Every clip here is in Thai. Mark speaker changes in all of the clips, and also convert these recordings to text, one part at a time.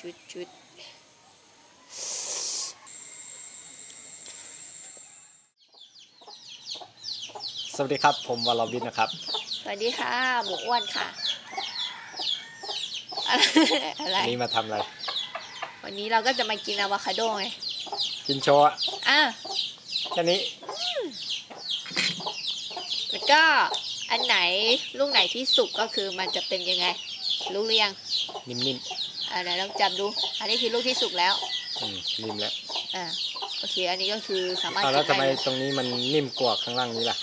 Speaker 1: จุดจุด
Speaker 2: สวัสดีครับ ผมวรวิทย์นะครับ
Speaker 1: สวัสดีค่ะ หมูอ้วนค่ะ อะไร
Speaker 2: วันนี้มาทำอะไร
Speaker 1: วันนี้เราก็จะมากินอะวคาโดไง
Speaker 2: กินโชว์อะ
Speaker 1: อะ
Speaker 2: แค่นี้
Speaker 1: แล้วก็อันไหนลูกไหนที่สุกก็คือมันจะเป็นยังไง รู้หรือยัง
Speaker 2: นิ่ม
Speaker 1: อ่าไหนลองจับดู อันนี้คือลูกที่สุกแล้ว
Speaker 2: ๆอืมนิ่มแล้ว
Speaker 1: อ่าโอเค อันนี้ก็คือสามารถ
Speaker 2: อ้าว
Speaker 1: กิ
Speaker 2: แล้ว
Speaker 1: น
Speaker 2: ทำไม
Speaker 1: ได้เลย
Speaker 2: ตรงนี้มันนิ่มกว่าข้างล่างนี้ล่ะ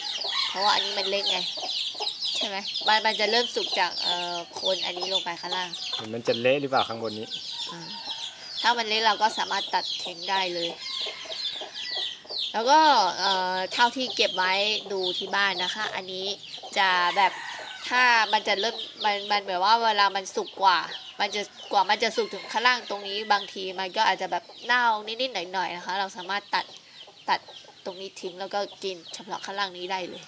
Speaker 1: เพราะว่าอันนี้มันเล็กไง ใช่ไหมมันมันจะเริ่มสุกจากเอ่อโคนอันนี้ลงไปข้างล่าง
Speaker 2: มันจะเละหรือเปล่าข้างบนนี้
Speaker 1: อ่าถ้ามันเล็กเราก็สามารถตัดทิ้งได้เลย แล้วก็เอ่อเท่าที่เก็บไว้ดูที่บ้านนะคะ อันนี้จะแบบถ้ามันจะเริ่มมันมันแบบว่าเวลามันสุกกว่า มันจะกว่ามันจะสุกถึงข้างล่างตรงนี้ บางทีมันก็อาจจะแบบเน่านิดๆหน่อยๆนะคะ เราสามารถตัดตัดตรงนี้ทิ้งแล้วก็กินเฉพาะข้างล่างนี้ได้เลย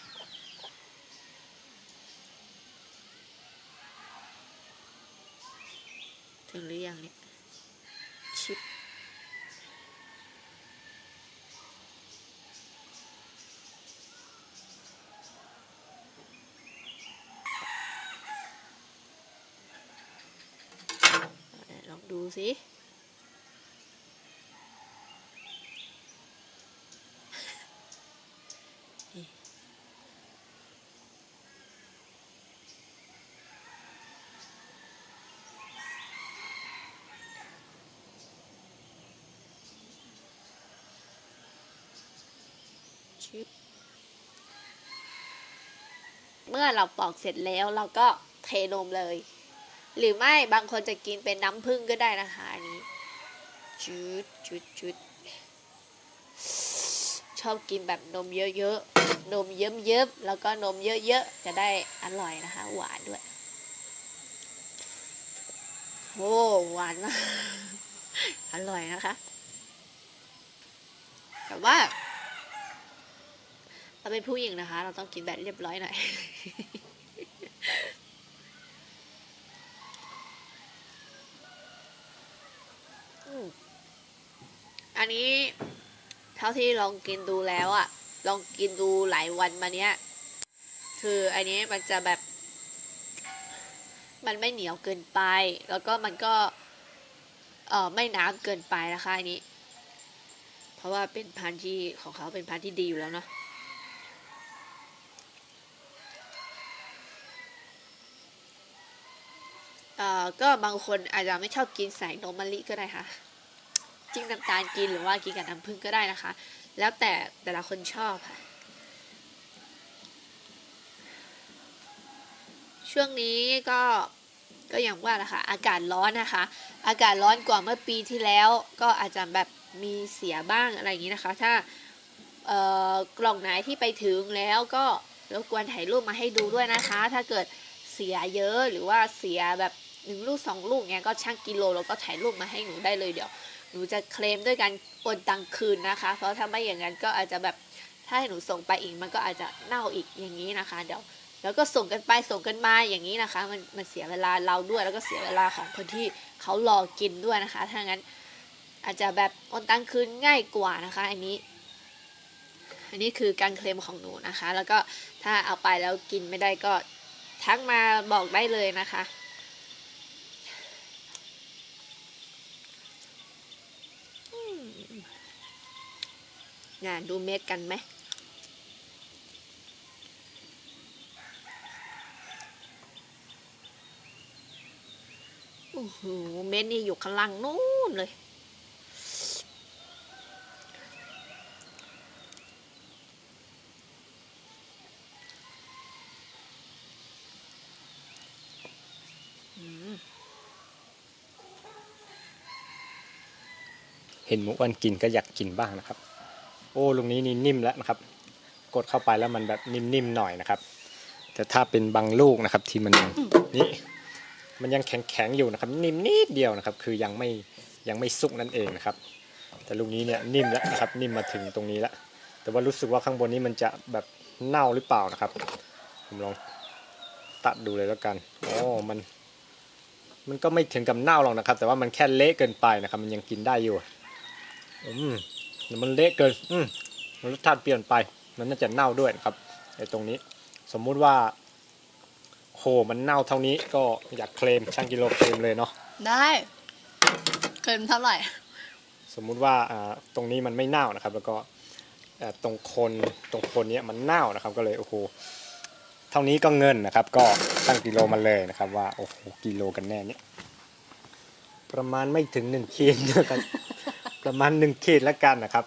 Speaker 1: ถึงหรือยังเนี่ยชิป ไหนลองดู สิชิปเมื่อเราปอกเสร็จแล้วเราก็เทนมเลย หรือไม่บางคนจะกินเป็นน้ำผึ้งก็ได้นะคะอันนี้จุดจุดจุดชอบกินแบบนมเยอะๆ นมเยิ้มๆ แล้วก็นมเยอะๆ จะได้อร่อยนะคะ หวานด้วย โอ้หวานมาก อร่อยนะคะ แต่ว่าเราเป็นผู้หญิงนะคะ เราต้องกินแบบเรียบร้อยหน่อย อืม อันนี้ เท่าที่ลองกินดูแล้วอะลองกินดูหลายวันมาเนี้ย คืออันนี้มันจะแบบ มันไม่เหนียวเกินไป แล้วก็มันก็ เออไม่หนาเกินไปนะคะอันนี้ เพราะว่าเป็นพันธุ์ที่ของเขาเป็นพันธุ์ที่ดีอยู่แล้วเนาะเอ่อก็บางคนอาจจะไม่ชอบกินใส่นมมะลิก็ได้ค่ะ จิ้มน้ำตาลกินหรือว่ากินกับน้ำผึ้งก็ได้นะคะ แล้วแต่แต่ละคนชอบค่ะ ช่วงนี้ก็ก็อย่างว่านะคะอากาศร้อนนะคะ อากาศร้อนกว่าเมื่อปีที่แล้ว ก็อาจจะแบบมีเสียบ้างอะไรอย่างนี้นะคะ ถ้ากล่องไหนที่ไปถึงแล้วก็รบกวนถ่ายรูปมาให้ดูด้วยนะคะ ถ้าเกิดเสียเยอะหรือว่าเสียแบบหนึ่งลูกสองลูกเนี้ยก็ช่างกิโลแล้วก็ถ่ายรูปมาให้หนูได้เลยเดี๋ยว หนูจะเคลมด้วยการโอนตังคืนนะคะ เพราะถ้าไม่อย่างนั้นก็อาจจะแบบถ้าให้หนูส่งไปอีกมันก็อาจจะเน่าอีกอย่างนี้นะคะ เดี๋ยวแล้วก็ส่งกันไปส่งกันมาอย่างนี้นะคะ มันมันเสียเวลาเราด้วยแล้วก็เสียเวลาของคนที่เขารอกินด้วยนะคะ ถ้างั้นอาจจะแบบโอนตังคืนง่ายกว่านะคะ อันนี้ อันนี้คือการเคลมของหนูนะคะ แล้วก็ถ้าเอาไปแล้วกินไม่ได้ก็ทักมาบอกได้เลยนะคะ งานดูเม็ดกันไหมโอ้โหเม็ดนี่อยู่ข้างล่างนู้นเลย
Speaker 2: เห็นหมูอ้วนกินก็อยากกินบ้างนะครับ โอ้ลูกนี้นี่นิ่มแล้วนะครับ กดเข้าไปแล้วมันแบบนิ่มๆหน่อยนะครับ แต่ถ้าเป็นบางลูกนะครับที่มันยังนี่มันยังแข็งๆอยู่นะครับ นิ่มนิดเดียวนะครับ คือยังไม่ยังไม่สุกนั่นเองนะครับ แต่ลูกนี้เนี่ยนิ่มแล้วนะครับ นิ่มมาถึงตรงนี้แล้วแต่ว่ารู้สึกว่าข้างบนนี้มันจะแบบเน่าหรือเปล่านะครับ ผมลองตัดดูเลยแล้วกันอ๋อมัน มันก็ไม่ถึงกับเน่าหรอกนะครับ แต่ว่ามันแค่เละเกินไปนะครับ มันยังกินได้อยู่ อืม แต่มันเละเกินอืมรสชาติเปลี่ยนไป มันน่าจะเน่าด้วยนะครับไอ้ตรงนี้ สมมุติว่าโหมันเน่าเท่านี้ก็อยากเคลมช่างกิโลเคลมเลยเนาะ
Speaker 1: ได้เค็มเท่าไหร่
Speaker 2: สมมุติว่าอ่าตรงนี้มันไม่เน่านะครับ แล้วก็เอ่อตรงโคนตรงโคนเนี้ยมันเน่านะครับ ก็เลยโอ้โหเท่านี้ก็เงินนะครับ ก็ตั้งกิโลมาเลยนะครับ ว่าโอ้โหกิโลกันแน่เนี่ยประมาณไม่ถึงหนึ่งขีดนะครับ ประมาณหนึ่งขีดแล้วกันนะครับ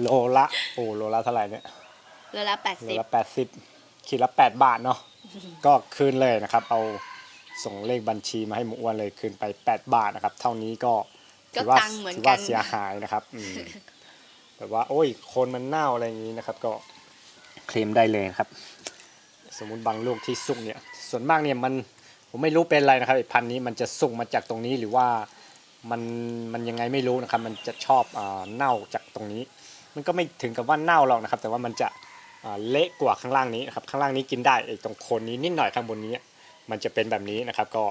Speaker 2: โลละ โอ้โลละเท่าไหร่เนี่ย
Speaker 1: เดือนละแปด
Speaker 2: โล
Speaker 1: สิบ
Speaker 2: ละแปดสิบขีดละแปดบาทเนาะก็คืนเลยนะครับ เอาส่งเลขบัญชีมาให้หมูอ้วนเลยคืนไปแปดบาทนะครับ เท่านี้ก็
Speaker 1: ก็
Speaker 2: ถือว่า
Speaker 1: ตังค์เหมือน
Speaker 2: ถือ
Speaker 1: กั
Speaker 2: ว่าน เสียหายนะครับอืมแบบว่า โอ้ยโคนมันเน่าอะไรอย่างนี้นะครับ ก็เคลมได้เลยนะครับ สมมุติบางลูกที่สุกเนี่ย ส่วนมากเนี่ยมันผมไม่รู้เป็นอะไรนะครับไอ้พันธุ์นี้มันจะสุกมาจากตรงนี้หรือว่า มันมันยังไงไม่รู้นะครับ มันจะชอบเน่าจากตรงนี้ มันก็ไม่ถึงกับว่าเน่าหรอกนะครับ แต่ว่ามันจะเละกว่าข้างล่างนี้นะครับ ข้างล่างนี้กินได้ไอ้ตรงโคนนี้นิดหน่อยข้างบนนี้ มันจะเป็นแบบนี้นะครับ ก็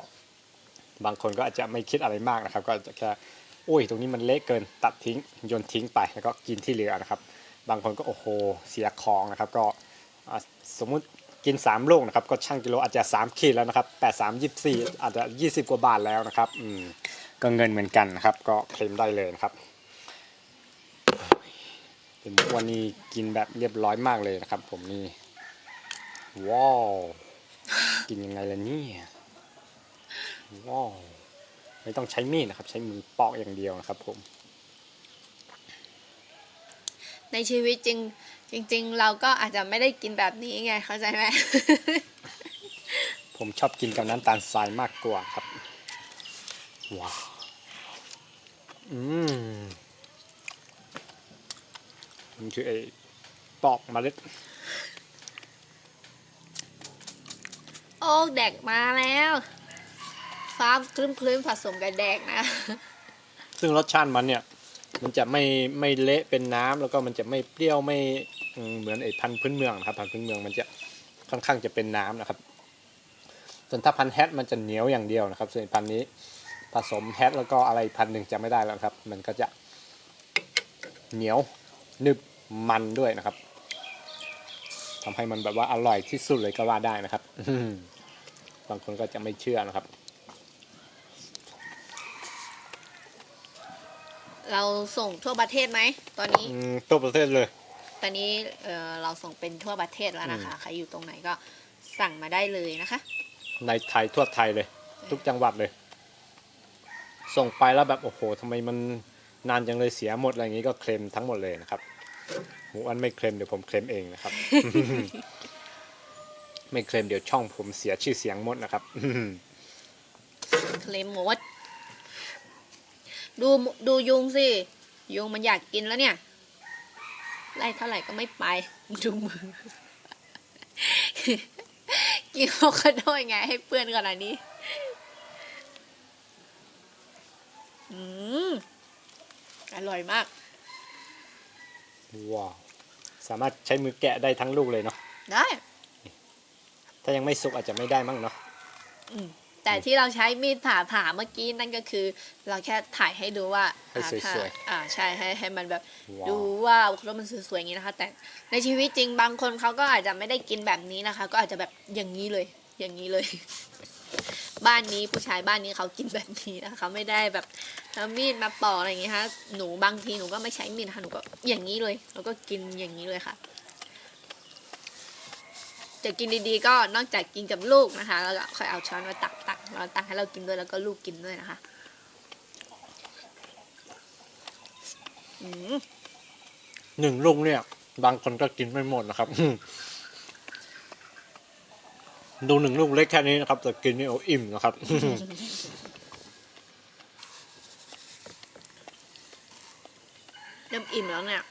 Speaker 2: บางคนก็อาจจะไม่คิดอะไรมากนะครับ ก็จะแค่โอ้ยตรงนี้มันเละเกินตัดทิ้งโยนทิ้งไปแล้วก็กินที่เหลือนะครับ บางคนก็โอ้โหเสียของนะครับ ก็สมมุติกิน3ลูกนะครับ ก็ช่างกิโลอาจจะ 3 ขีดแล้วนะครับ 8 3 24 อาจจะ 20 กว่าบาทแล้วนะครับ อืม ก็เงินเหมือนกันนะครับ ก็เคลมได้เลยนะครับเป็นวันนี้กินแบบเรียบร้อยมากเลยนะครับ ผมนี่ว้าวกินยังไงล่ะเนี่ยว้าวไม่ต้องใช้มีดนะครับ ใช้มือปอกอย่างเดียวนะครับ ผม
Speaker 1: ในชีวิตจริง จริง ๆ เราก็อาจจะไม่ได้กินแบบนี้ไงเข้าใจไหม
Speaker 2: ผมชอบกินกับน้ำตาลทรายมากกว่าครับ ว้าวอืมมันคือไอ้ปอกเมล็ด
Speaker 1: โอ้แดกมาแล้วฟ้าคลึ้มคลึ้มๆผสมกับแดกนะ
Speaker 2: ซึ่งรสชาติมันเนี่ย มันจะไม่ไม่เละเป็นน้ำแล้วก็มันจะไม่เปรี้ยวไม่อืมเหมือนไอ้พันธุ์พื้นเมืองนะครับพันธุ์พื้นเมืองมันจะค่อนข้างจะเป็นน้ำนะครับ ส่วนถ้าพันธุ์แฮทมันจะเหนียวอย่างเดียวนะครับ ส่วนพันธุ์นี้ ผสมแฮทแล้วก็อะไรพันธุ์หนึ่งจะไม่ได้แล้วครับ มันก็จะเหนียวหนึบมันด้วยนะครับทำให้มันแบบว่าอร่อยที่สุดเลยก็ว่าได้นะครับอืมบางคนก็จะไม่เชื่อนะครับ
Speaker 1: เราส่งทั่วประเทศไหมตอนนี้
Speaker 2: อืมตัวประเทศเลย
Speaker 1: ตอนนี้เออเราส่งเป็นทั่วประเทศแล้วนะคะ ใครอยู่ตรงไหนก็สั่งมาได้เลยนะคะ
Speaker 2: ในไทยทั่วไทยเลย ทุกจังหวัดเลย ส่งไปแล้วแบบโอ้โหทำไมมันนานจังเลยเสียหมดอะไรอย่างนี้ก็เคลมทั้งหมดเลยนะครับหมูอันไม่เคลมเดี๋ยวผมเคลมเองนะครับ ไม่เคลมเดี๋ยวช่องผมเสียชื่อเสียงหมดนะครับ
Speaker 1: เคลมหมดดูดูยุงสิยุงมันอยากกินแล้วเนี่ย ไล่เท่าไหร่ก็ไม่ไป ดูมือ กินโอคาโดยังไง ให้เปื้อนขนาดนี้ อืม อร่อยมาก
Speaker 2: ว้าว สามารถใช้มือแกะได้ทั้งลูกเลยเนาะ
Speaker 1: ได้
Speaker 2: ถ้ายังไม่สุกอาจจะไม่ได้มั้งเนาะ
Speaker 1: อืมแต่ที่เราใช้มีดผ่าผ่าเมื่อกี้นั่นก็คือ เราแค่ถ่ายให้ดูว่า
Speaker 2: ให้
Speaker 1: อ่า
Speaker 2: ส
Speaker 1: ถ้า
Speaker 2: วย
Speaker 1: อ่าใช่ให้ให้มันแบบ
Speaker 2: ๆว้า
Speaker 1: ดู
Speaker 2: ว
Speaker 1: ว่าโลกมันสวยๆอย่างนี้นะคะ แต่ในชีวิตจริงบางคนเขาก็อาจจะไม่ได้กินแบบนี้นะคะ ก็อาจจะแบบอย่างนี้เลย อย่างนี้เลย บ้านนี้ผู้ชายบ้านนี้เขากินแบบนี้นะคะ ไม่ได้แบบเอามีดมาปอกอะไรอย่างงี้ค่ะหนูบางทีหนูก็ไม่ใช้มีดค่ะหนูก็อย่างนี้เลยแล้วก็กินอย่างนี้เลยค่ะ จะกินดีๆ ก็นอกจากกินกับลูกนะคะ แล้วก็ค่อยเอาช้อนมาตักตักเราตักให้เรากินด้วยแล้วก็ลูกกินด้วยนะคะ
Speaker 2: หนึ่งลูกเนี่ย บางคนก็กินไม่หมดนะครับ ดูหนึ่งลูกเล็กแค่นี้นะครับแต่กินนี่โอ้อิ่มนะครับ
Speaker 1: เริ่มอิ่มแล้วเนี่ย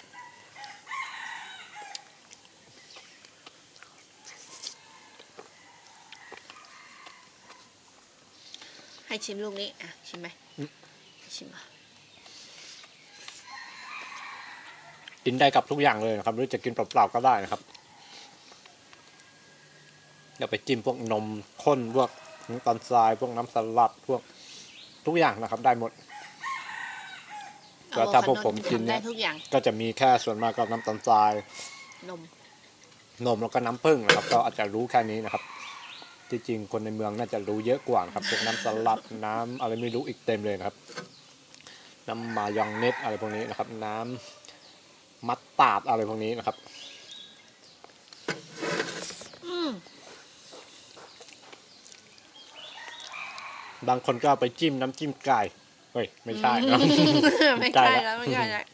Speaker 1: ให้ชิมลูกนี้ อะ ชิมไหม
Speaker 2: อืม
Speaker 1: ชิมอะ
Speaker 2: กินได้กับทุกอย่างเลยนะครับ หรือจะกินเปล่าๆก็ได้นะครับ เดี๋ยวไปจิ้มพวกนมข้นพวกน้ำตาลทรายพวกน้ำสลัดพวกทุกอย่างนะครับได้หมดแล้วถ้าพวกผมกิน
Speaker 1: ทำ
Speaker 2: เนี่
Speaker 1: ได้
Speaker 2: ย
Speaker 1: ทุกอย่าง
Speaker 2: ก็จะมีแค่ส่วนมากก็น้ำตาลทราย
Speaker 1: นม
Speaker 2: นมแล้วก็น้ำผึ้งนะครับ ก็อาจจะรู้แค่นี้นะครับ ที่จริงคนในเมืองน่าจะรู้เยอะกว่านะครับพวกน้ำสลัดน้ำอะไรไม่รู้อีกเต็มเลยนะครับ น้ำมายองเนสอะไรพวกนี้นะครับ น้ำมัตตาร์ดอะไรพวกนี้นะครับ บางคนก็เอาไปจิ้มน้ำจิ้มไก่เฮ้ยไม่ใช่นะ
Speaker 1: ไม่
Speaker 2: ใกล้
Speaker 1: ใช่
Speaker 2: แล้ว
Speaker 1: แล้วไม่ใช่แล้ว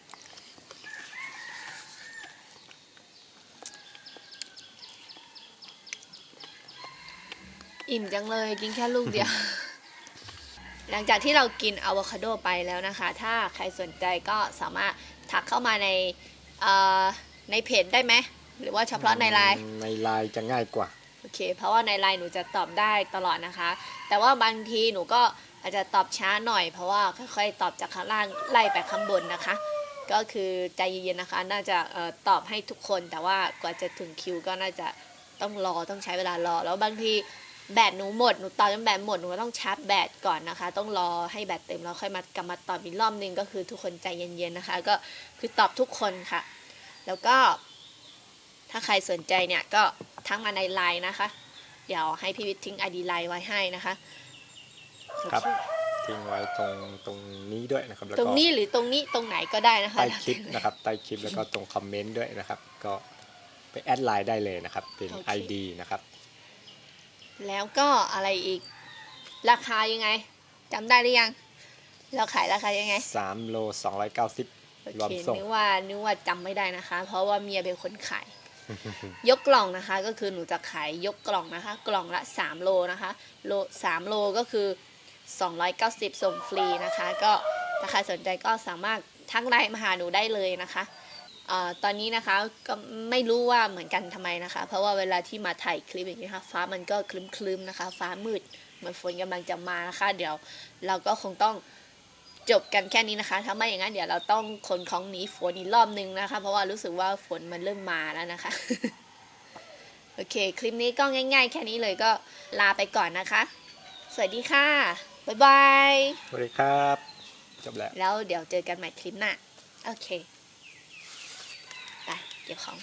Speaker 1: อิ่มจังเลยกินแค่ลูกเดียว หลังจากที่เรากินอะโวคาโดไปแล้วนะคะ ถ้าใครสนใจก็สามารถทักเข้ามาในเอ่อในเพจได้ไหม หรือว่าเฉพาะในไลน์
Speaker 2: ในไลน์จะง่ายกว่า
Speaker 1: โอ เค เพราะว่าในไลน์หนูจะตอบได้ตลอดนะคะ แต่ว่าบางทีหนูก็อาจจะตอบช้าหน่อย เพราะว่าค่อยๆตอบจากข้างล่างไล่ไปข้างบนนะคะ ก็คือใจเย็นๆนะคะ น่าจะออตอบให้ทุกคน แต่ว่ากว่าจะถึงคิวก็น่าจะต้องรอต้องใช้เวลารอ แล้วบางทีแบตหนูหมด หนูตอบจนแบตหมด หนูก็ต้องชาร์จแบตก่อนนะคะ ต้องรอให้แบตเต็มแล้วค่อยมากลับมาตอบอีกรอบนึงก็คือทุกคนใจเย็นๆนะคะ ก็คือตอบทุกคนค่ะ แล้วก็ถ้าใครสนใจเนี่ยก็ ทักมาในไลน์นะคะ เดี๋ยวให้พี่วิทย์ทิ้งไอดีไลน์ไว้ให้นะคะ
Speaker 2: ครับทิ้งไว้ตรงตรงนี้ด้วยนะครับแล้ว
Speaker 1: ตร
Speaker 2: ก็
Speaker 1: งนี้หรือตรงนี้ตรงไหนก็ได้นะคะ
Speaker 2: ใต้คลิปนะครับใต้คลิปแล้วก็ตรงคอมเมนต์ด้วยนะครับ ก็ไปแอดไลน์ได้เลยนะครับ เป็น ID นะครับ
Speaker 1: แล้วก็อะไรอีก ราคายังไงจำได้หรือยัง เราขายราคายังไง
Speaker 2: 3โล290
Speaker 1: โอ
Speaker 2: รวม
Speaker 1: เค
Speaker 2: ส่ง
Speaker 1: นึกว่านึกว่าจำไม่ได้นะคะ เพราะว่าเมียเป็นคนขาย ยกกล่องนะคะก็คือหนูจะขายยกกล่องนะคะ กล่องละ 3 โลนะคะโล3โลก็คือ 290 ส่งฟรีนะคะ ก็ถ้าใครสนใจก็สามารถทักไลน์มาหาหนูได้เลยนะคะออตอนนี้นะคะก็ไม่รู้ว่าเหมือนกันทำไมนะคะ เพราะว่าเวลาที่มาถ่ายคลิปอย่างนี้ค่ะฟ้ามันก็คลึ้มๆนะคะ ฟ้ามืดเหมือนฝนกำลังจะมานะคะ เดี๋ยวเราก็คงต้อง จบกันแค่นี้นะคะถ้าไม่อย่างนั้นเดี๋ยวเราต้องขนของหนีฝนอีกรอบนึงนะคะ เพราะว่ารู้สึกว่าฝนมันเริ่มมาแล้วนะคะ โอเค คลิปนี้ก็ง่าย ๆ แค่นี้เลยก็ลาไปก่อนนะคะ สวัสดีค่ะ บ๊ายบาย
Speaker 2: สวัสดีครับ จบแล้ว
Speaker 1: แล้วเดี๋ยวเจอกันใหม่คลิปหน้า โอเค ไปเก็บของ